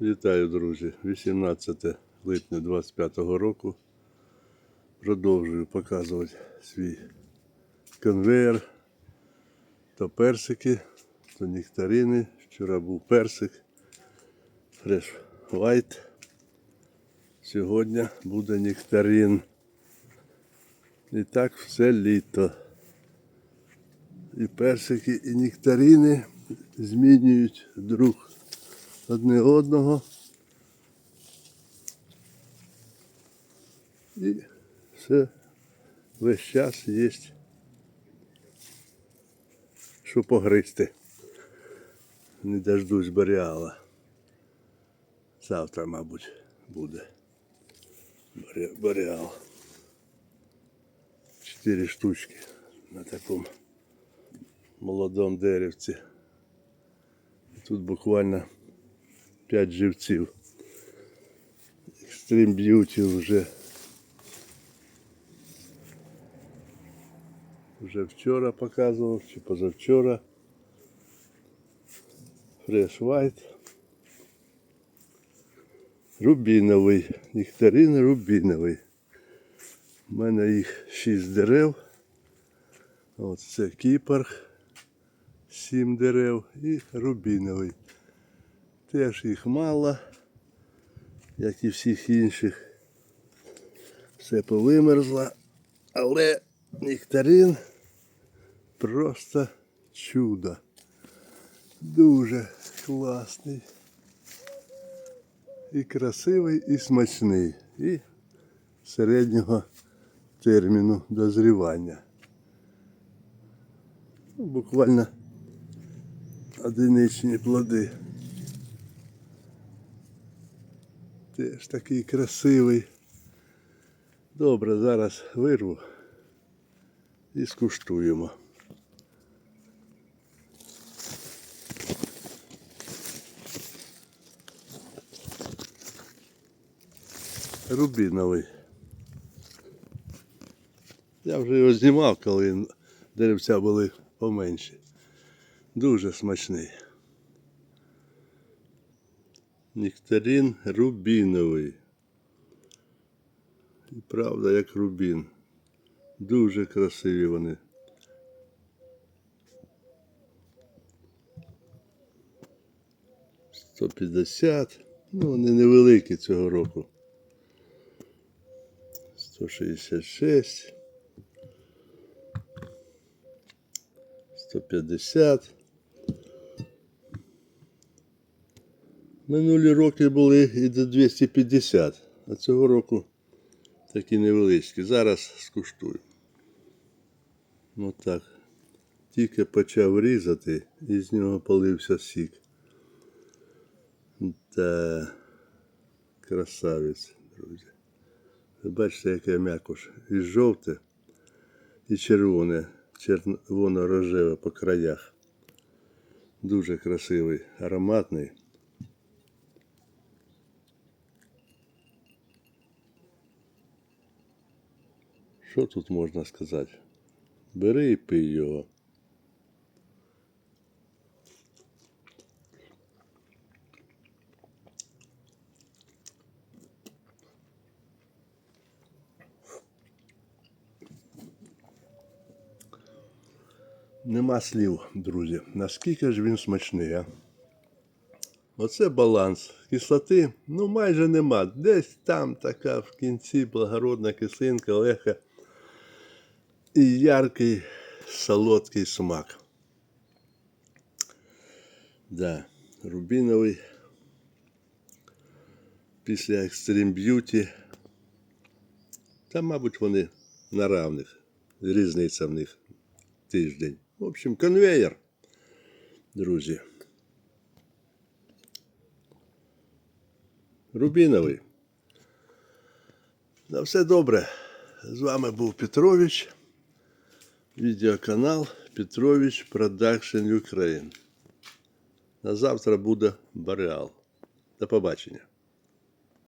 Вітаю, друзі! 18 липня 25 року. Продовжую показувати свій конвейер. То персики, то нектарини. Вчора був персик. Fresh White. Сьогодні буде нектарин. І так все літо. І персики, і нектарини змінюють друг одне одного. І все весь час є що погризти. Не дождусь боріала. Завтра, мабуть, буде боріал. Чотири штучки на такому молодому деревці. Тут буквально 5 живців. Extreme Beauty вже вже вчора показував, чи позавчора. Fresh White. Рубіновий. Нектарин рубіновий. У мене їх 6 дерев. От це. 7 дерев і рубіновий. Теж їх мало, як і всіх інших. Все повимерзло, але нектарин просто чудо. Дуже класний. І красивий, і смачний. І середнього терміну дозрівання. Ну, буквально одиничні плоди. Теж такий красивий. Добре, зараз вирву і скуштуємо. Рубіновий. Я вже його знімав, коли деревця були поменші. Дуже смачний. Нектарин рубіновий. І правда, як рубін. Дуже красиві вони. Сто п'ятдесят. Ну, вони невеликі цього року. 166. 150. Минулі роки були і до 250, а цього року такі невеличкі. Зараз скуштую. Ну так. Тільки почав різати і з нього полився сік. Та красавець, друзі. Ви бачите, яке м'якош. І жовте, і червоне, червоно-рожеве по краях. Дуже красивий, ароматний. Що тут можна сказати? Бери і пий його. Нема слів, друзі. Наскільки ж він смачний, а? Оце баланс. Кислоти ну майже нема. Десь там така в кінці благородна кислинка, легка і яркий солодкий смак. Да, рубіновий. Після Extreme Beauty. Та, мабуть, вони на равних. Різниця в них тиждень. В общем, конвейер, друзі. Рубіновий. На все добре. З вами був Петрович. Відеоканал Петрович Продакшн Ukraine. На завтра буде Бореал. До побачення.